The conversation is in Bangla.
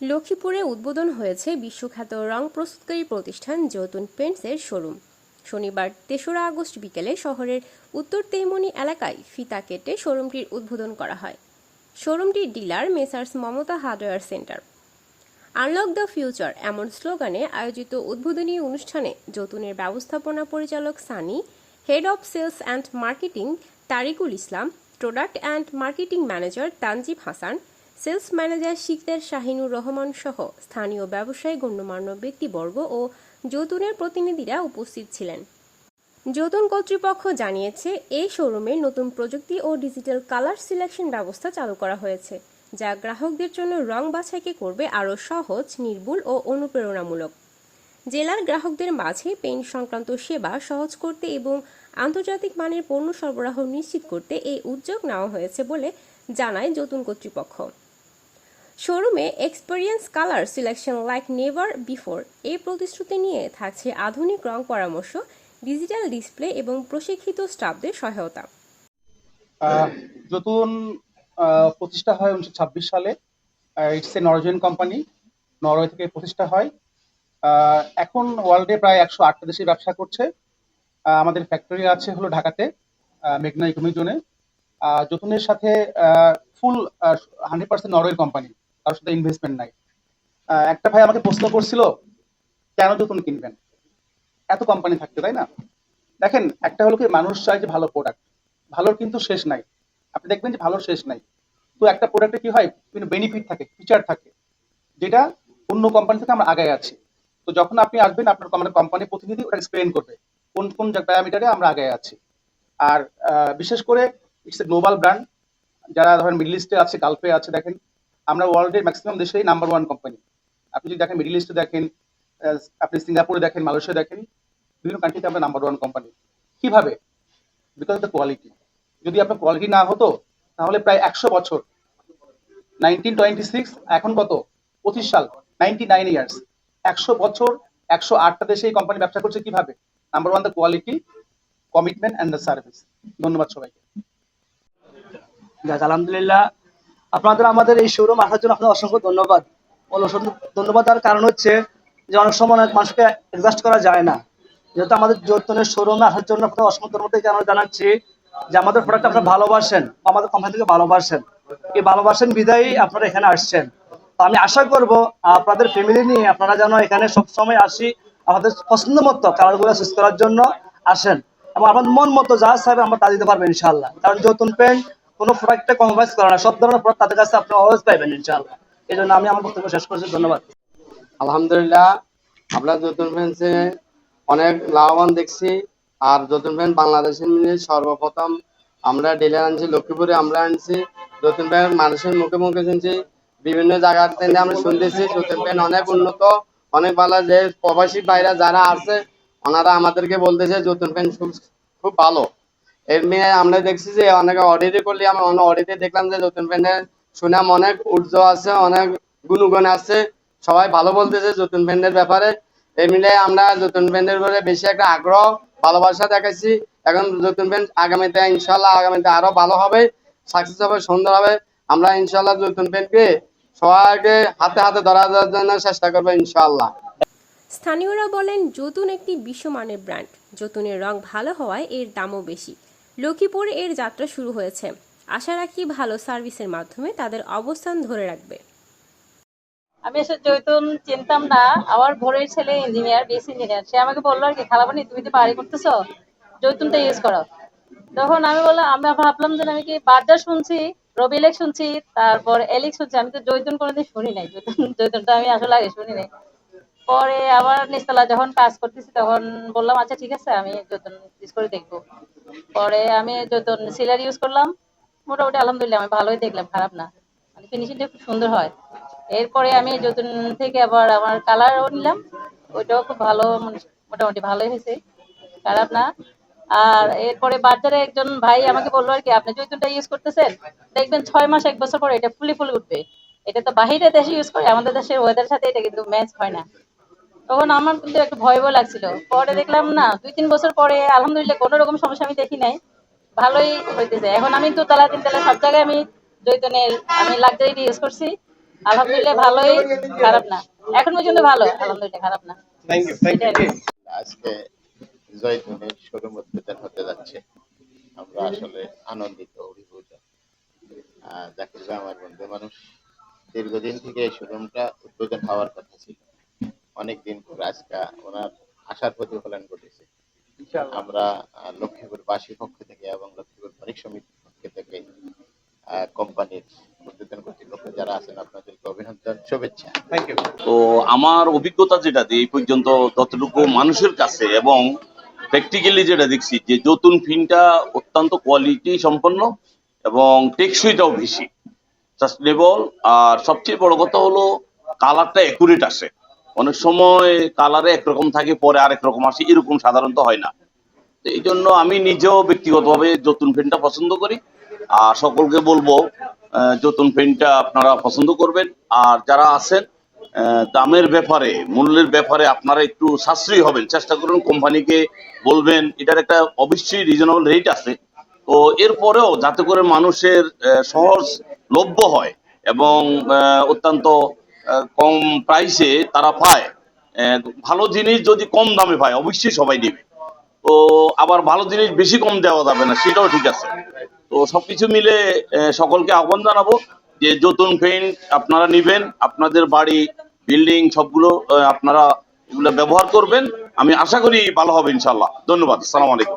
লক্ষ্মীপুরে উদ্বোধন হয়েছে বিশ্বখ্যাত রং প্রস্তুতকারী প্রতিষ্ঠান জতুন পেন্টসের শোরুম। শনিবার তেসরা আগস্ট বিকেলে শহরের উত্তর তেইমনি এলাকায় ফিতা কেটে শোরুমটির উদ্বোধন করা হয়। শোরুমটির dealer Messrs Mamata hardware centre. Unlock the future এমন স্লোগানে আয়োজিত উদ্বোধনী অনুষ্ঠানে যতুনের ব্যবস্থাপনা পরিচালক Sunny, head of sales and marketing Tarikul Islam, product and marketing manager Tanjib Hasan sales manager Shikder Shahinur Rahman সহ স্থানীয় ব্যবসায়ী, গণ্যমান্য ব্যক্তিবর্গ ও যতুনের প্রতিনিধিরা উপস্থিত ছিলেন। যতুন কর্তৃপক্ষ জানিয়েছে, এই শোরুমে নতুন প্রযুক্তি ও ডিজিটাল কালার সিলেকশন ব্যবস্থা চালু করা হয়েছে, যা গ্রাহকদের জন্য রং বাছাইকে করবে আরও সহজ, নির্ভুল ও অনুপ্রেরণামূলক। জেলার গ্রাহকদের মাঝে পেইন্ট সংক্রান্ত সেবা সহজ করতে এবং আন্তর্জাতিক মানের পণ্য সরবরাহ নিশ্চিত করতে এই উদ্যোগ নেওয়া হয়েছে বলে জানায় যতুন কর্তৃপক্ষ। শোরুমে experience colour selection like never before এই প্রতিশ্রুতি নিয়ে থাকছে আধুনিক রং পরামর্শ ডিজিটাল ডিসপ্লে এবং প্রশিক্ষিত স্টাফদের সহায়তা। যতুন প্রতিষ্ঠা হয় উনিশশো ছাব্বিশ সালে। It's a Norwegian company Norway থেকে প্রতিষ্ঠা হয়। এখন ওয়ার্ল্ডে প্রায় একশো আটটা দেশে ব্যবসা করছে। আমাদের ফ্যাক্টরি আছে হলো ঢাকাতে মেঘনা ইকোনমি জোনে। যতুনের সাথে ফুল হান্ড্রেড পার্সেন্ট নরওয়ের কোম্পানি তার সাথে ইনভেস্টমেন্ট নাই। একটা ভাই আমাকে প্রশ্ন করছিল, কেন যতুন কিনবেন? এত কোম্পানি থাকতে, তাই না? দেখেন, একটা হলো কি, মানুষ চায় যে ভালো প্রোডাক্ট ভালোর কিন্তু শেষ নাই। আপনি দেখবেন যে ভালোর শেষ নাই। তো একটা প্রোডাক্টে কি হয়, বিভিন্ন বেনিফিট থাকে ফিচার থাকে, যেটা অন্য কোম্পানি থেকে আমরা আগে আছি। তো যখন আপনি আসবেন, আপনার আমাদের কোম্পানি প্রতিনিধি ওটা এক্সপ্লেন করবে, কোন কোন প্যারামিটারে আমরা আগে আছি। আর বিশেষ করে ইটস এ গ্লোবাল ব্র্যান্ড যারা ধরেন মিডল ইস্টে আছে গালফে আছে, দেখেন আমরা ওয়ার্ল্ডের ম্যাক্সিমাম দেশেই নাম্বার ওয়ান কোম্পানি আপনি যদি দেখেন মিডল ইস্টে দেখেন আপনি সিঙ্গাপুরে দেখেন মালয়েশিয়া দেখেন, বিভিন্ন কান্ট্রিতে আমরা নাম্বার ওয়ান কোম্পানি কীভাবে? বিকজ দ্য কোয়ালিটি যদি আপনার কোয়ালিটি না হতো, তাহলে প্রায় একশো বছর নাইনটিন টোয়েন্টি সিক্স এখন কত? পঁচিশ সাল নাইনটি নাইন ইয়ার্স একশো বছর, একশো আটটা দেশে এই কোম্পানি ব্যবসা করছে কীভাবে? Number one the quality commitment and the service ধন্যবাদ সবাইকে। আলহামদুলিল্লাহ আপনাদের, আমাদের এই শোরুম আসার জন্য আপনাদের অসংখ্য ধন্যবাদ। ধন্যবাদ তার কারণ হচ্ছে যে অনেক সময় অনেক মানুষকে অ্যাডজাস্ট করা যায় না। যেহেতু আমাদের যতনের শোরুমে আসার জন্য আপনাদের অসংখ্য ধন্যবাদ এই কারণে জানাচ্ছি যে আমাদের প্রোডাক্ট আপনারা ভালোবাসেন আমাদের কোম্পানি থেকে ভালোবাসেন। এই ভালোবাসেন বিদায়ী আপনারা এখানে আসছেন। তো আমি আশা করব আপনাদের ফ্যামিলি নিয়ে আপনারা যেন এখানে সবসময় আসি আমাদের পছন্দ মতো কালারগুলো চুজ করার জন্য আসেন। এবং আপনার মন মতো যা চাইবে আমরা তা দিতে পারব ইনশাল্লাহ কারণ যতুন পেন্ট কোনো প্রোডাক্টে কম্প্রোমাইজ করে না। সব ধরনের প্রোডাক্ট তাদের কাছে আপনি অলওয়েজ পাইবেন ইনশাল্লাহ এই জন্য আমি আমার বক্তব্য শেষ করছি। ধন্যবাদ। আলহামদুলিল্লাহ, আমরা যতুন ফ্যান্সে অনেক লাভবান দেখছি। আর যতুন ফ্যান বাংলাদেশের মধ্যে সর্বপ্রথম আমরা ডিলার আনছি, লক্ষ্মীপুরে আমরা আনছি। যতুন ফ্যান মানুষের মুখে মুখে শুনছি। বিভিন্ন জায়গা থেকে আমরা শুনতেছি, যতুন ফ্যান অনেক উন্নত, অনেক ভালো যে প্রবাসী ভাইরা যারা আছে, ওনারা আমাদেরকে বলতেছে যতুন ফ্যান খুব ভালো। এর মেয়ে আমরা দেখছি যে অনেকে অডিটে করলে অনেক অডিটে দেখলাম যে সুনাম অনেক আছে, অনেক গুণগুণ আছে। সবাই ভালো বলতেছে ব্যাপারে। এই মিলে আমরা ব্যাপারে বেশি একটা আগ্রহ, ভালোবাসা দেখাচ্ছি এখন আগামীতে ইনশাল্লাহ আগামীতে আরও ভালো হবে সাকসেস হবে, সুন্দর হবে। আমরা ইনশাল্লাহ যতুন ফ্যানকে সবাইকে হাতে হাতে ধরা দেওয়ার জন্য চেষ্টা করব ইনশাল্লাহ স্থানীয়রা বলেন, যতুন একটি বিশ্বমানের ব্র্যান্ড যতুনের রং ভালো হওয়ায় এর দামও বেশি। লক্ষ্মীপুরে এর যাত্রা শুরু হয়েছে। আশা রাখি ভালো সার্ভিসের মাধ্যমে তাদের অবস্থান ধরে রাখবে। আমি এসে জৈতুন চিনতাম না, আমার ভোরের ছেলে ইঞ্জিনিয়ার বিএস ইঞ্জিনিয়ার সে আমাকে বলল আর কি খালাবানি তুমি তো বাড়ি করতেছো জৈতুনটা ইউজ করো। তখন আমি বললাম, আমি ভাবলাম যে আমি কি বার্জার শুনছি রবিলেক শুনছি, তারপর এলিক শুনছি। আমি তো জৈতুন কোনোদিন শুনি নাই। জৈতুন জৈতুনটা আমি আসলে আগে শুনি নাই। পরে আবার নিচতলা যখন কাজ করতেছি তখন বললাম আচ্ছা ঠিক আছে, আমি জৈতুন ইউজ করে দেখব। পরে আমি জৈতুন সিলার ইউজ করলাম, মোটামুটি আলহামদুলিল্লাহ আমি ভালোই দেখলাম, খারাপ না। মানে ফিনিশিংটা খুব সুন্দর হয়। এরপরে আমি যতুন থেকে আবার আমার কালারও নিলাম, ওইটাও খুব ভালো মানে মোটামুটি ভালোই হয়েছে, খারাপ না। আর এরপরে বাজারে একজন ভাই আমাকে বলল আর কি, আপনি জৈতুনটা ইউজ করতেছেন, দেখবেন ছয় মাস, এক বছর পরে এটা ফুলি ফুলি উঠবে। এটা তো বাহিরে দেশে ইউজ করে, আমাদের দেশের ওয়েদার সাথে এটা কিন্তু ম্যাচ হয় না। তখন আমার কিন্তু একটু ভয় ভয় লাগছিল। পরে দেখলাম না দুই তিন বছর পরে আলহামদুলিল্লাহ কোনো রকম সমস্যা আমি দেখি নাই। ভালোই হইতেছে। এখন আমি দোতলা তিনতলা সব জায়গায় আমি জৈতনের আমি লাক্সারি ইউজ করছি। আলহামদুলিল্লাহ ভালোই খারাপ না। এখন পর্যন্ত ভালো আলহামদুলিল্লাহ খারাপ না। আজকে জয়তুনের শোরুম উদ্বোধন হতে যাচ্ছে। আমরা আসলে আনন্দিত অভিভূত। জাকির আমার বন্ধু মানুষ দীর্ঘদিন থেকে এই শোরুমটা উদ্বোধন হওয়ার কথা ছিল। অনেক দিন পর আজকে ওনার আশার প্রতিফলন ঘটেছে। আমরা লক্ষ্মীপুর বাসী পক্ষ থেকে এবং লক্ষ্মীপুর মালিক সমিতির পক্ষ থেকে আহ, কোম্পানির উদ্বোধন কর্তৃপক্ষ যারা আছেন আপনাদেরকে অভিনন্দন শুভেচ্ছা। তো আমার অভিজ্ঞতা যেটা এই পর্যন্ত ততটুকু মানুষের কাছে এবং প্র্যাকটিক্যালি যেটা দেখছি যে নতুন ফিনটা অত্যন্ত কোয়ালিটি সম্পন্ন এবং টেকসইটাও বেশি সাস্টেনেবল আর সবচেয়ে বড় কথা হলো কালারটা একুরেট আসে। অনেক সময় কালারে একরকম থাকে পরে আরেক রকম আসে এরকম সাধারণত হয় না। তো এই জন্য আমি নিজেও ব্যক্তিগতভাবে নতুন ফ্যানটা পছন্দ করি। আর সকলকে বলব আহ, নতুন ফ্যানটা আপনারা পছন্দ করবেন। আর যারা আছেন দামের ব্যাপারে মূল্যের ব্যাপারে আপনারা একটু সাশ্রয়ী হবেন। চেষ্টা করুন কোম্পানিকে বলবেন এটার একটা অবশ্যই রিজনেবল রেট আছে। তো এরপরেও যাতে করে মানুষের সহজ লভ্য হয় এবং অত্যন্ত কম প্রাইসে তারা পায়। ভালো জিনিস যদি কম দামে পায়, অবশ্যই সবাই নেবে। তো আবার ভালো জিনিস বেশি কম দেওয়া যাবে না, সেটাও ঠিক আছে। তো সবকিছু মিলে সকলকে আহ্বান জানাব যে নতুন পেইন্ট আপনারা নিবেন, আপনাদের বাড়ি, বিল্ডিং সবগুলো আপনারা এগুলো ব্যবহার করবেন। আমি আশা করি ভালো হবে ইনশাল্লাহ ধন্যবাদ সালাম আলাইকুম।